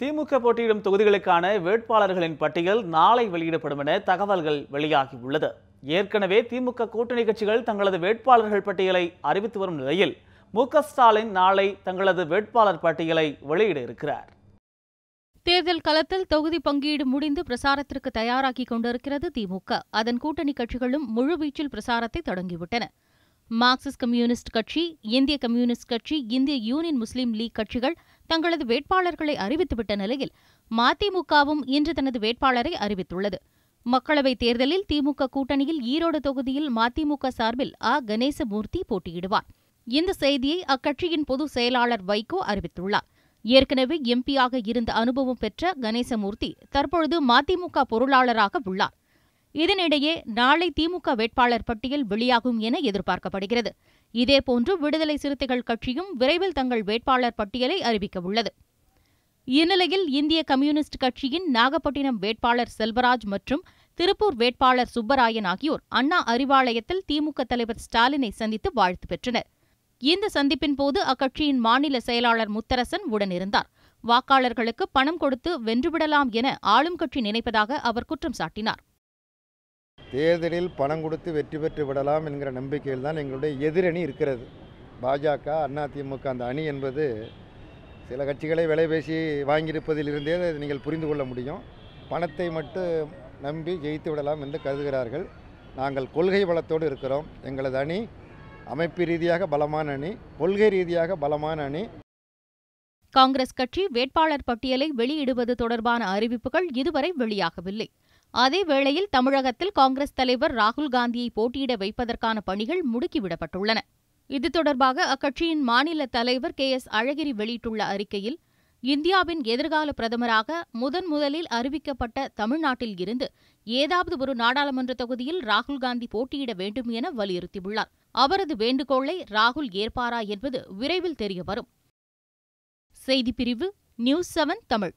திமுக போட்டியிடும் தொகுதிகளுக்கான வேட்பாளர்களின் பட்டியல் நாளை வெளியிடப்படும் என தகவல்கள் வெளியாகியுள்ளது. ஏற்கனவே திமுக கூட்டணி கட்சிகள் தங்களது வேட்பாளர்கள் பட்டியலை அறிவித்து வரும் நிலையில் மு ஸ்டாலின் நாளை தங்களது வேட்பாளர் பட்டியலை வெளியிட இருக்கிறார். தேர்தல் களத்தில் தொகுதி பங்கீடு முடிந்து பிரசாரத்திற்கு தயாராகி கொண்டிருக்கிறது திமுக. அதன் கூட்டணி கட்சிகளும் முழுவீச்சில் பிரசாரத்தை தொடங்கிவிட்டன. மார்க்சிஸ்ட் கம்யூனிஸ்ட் கட்சி இந்திய கம்யூனிஸ்ட் கட்சி இந்திய யூனியன் முஸ்லீம் லீக் கட்சிகள் தங்களது வேட்பாளர்களை அறிவித்துவிட்ட நிலையில் மதிமுகவும் இன்று தனது வேட்பாளரை அறிவித்துள்ளது. மக்களவைத் தேர்தலில் திமுக கூட்டணியில் ஈரோடு தொகுதியில் மதிமுக சார்பில் ஆ கணேசமூர்த்தி போட்டியிடுவார். இந்த செய்தியை அக்கட்சியின் பொதுச் செயலாளர் வைகோ அறிவித்துள்ளார். ஏற்கனவே எம்பியாக இருந்த அனுபவம் பெற்ற கணேசமூர்த்தி தற்பொழுது மதிமுக பொருளாளராக உள்ளார். இதனிடையே நாளை திமுக வேட்பாளர் பட்டியல் வெளியாகும் என எதிர்பார்க்கப்படுகிறது. இதேபோன்று விடுதலை சிறுத்தைகள் கட்சியும் விரைவில் தங்கள் வேட்பாளர் பட்டியலை அறிவிக்கவுள்ளது இந்நிலையில் இந்திய கம்யூனிஸ்ட் கட்சியின் நாகப்பட்டினம் வேட்பாளர் செல்வராஜ் மற்றும் திருப்பூர் வேட்பாளர் சுப்பராயன் ஆகியோர் அண்ணா அறிவாலயத்தில் திமுக தலைவர் ஸ்டாலினை சந்தித்து வாழ்த்து பெற்றனர். இந்த சந்திப்பின் போது அக்கட்சியின் மாநில செயலாளர் முத்தரசன் உடனிருந்தார். வாக்காளர்களுக்கு பணம் கொடுத்து வென்றுவிடலாம் என ஆளும் கட்சி நினைப்பதாக அவர் குற்றம் சாட்டினார். தேர்தலில் பணம் கொடுத்து வெற்றி பெற்று விடலாம் என்கிற நம்பிக்கையில் தான் எங்களுடைய எதிரணி இருக்கிறது. பாஜக அதிமுக அந்த அணி என்பது சில கட்சிகளை விலை பேசி வாங்கியிருப்பதிலிருந்தே அதை நீங்கள் புரிந்து கொள்ள முடியும். பணத்தை மட்டும் நம்பி ஜெயித்து விடலாம் என்று கருதுகிறார்கள். நாங்கள் கொள்கை பலத்தோடு இருக்கிறோம். எங்களது அணி அமைப்பு ரீதியாக பலமான அணி கொள்கை ரீதியாக பலமான அணி. காங்கிரஸ் கட்சி வேட்பாளர் பட்டியலை வெளியிடுவது தொடர்பான அறிவிப்புகள் இதுவரை வெளியாகவில்லை. அதேவேளையில் தமிழகத்தில் காங்கிரஸ் தலைவர் ராகுல் காந்தியை போட்டியிட வைப்பதற்கான பணிகள் முடுக்கிவிடப்பட்டுள்ளன. இது தொடர்பாக அக்கட்சியின் மாநில தலைவர் கே எஸ் அழகிரி வெளியிட்டுள்ள அறிக்கையில் இந்தியாவின் எதிர்கால பிரதமராக முதன் முதலில் அறிவிக்கப்பட்ட தமிழ்நாட்டில் இருந்து ஏதாவது ஒரு நாடாளுமன்ற தொகுதியில் ராகுல் காந்தி போட்டியிட வேண்டும் என வலியுறுத்தியுள்ளார். அவரது வேண்டுகோளை ராகுல் ஏற்பாரா என்பது விரைவில் தெரியவரும். செய்திப்பிரிவு நியூஸ் செவன் தமிழ்.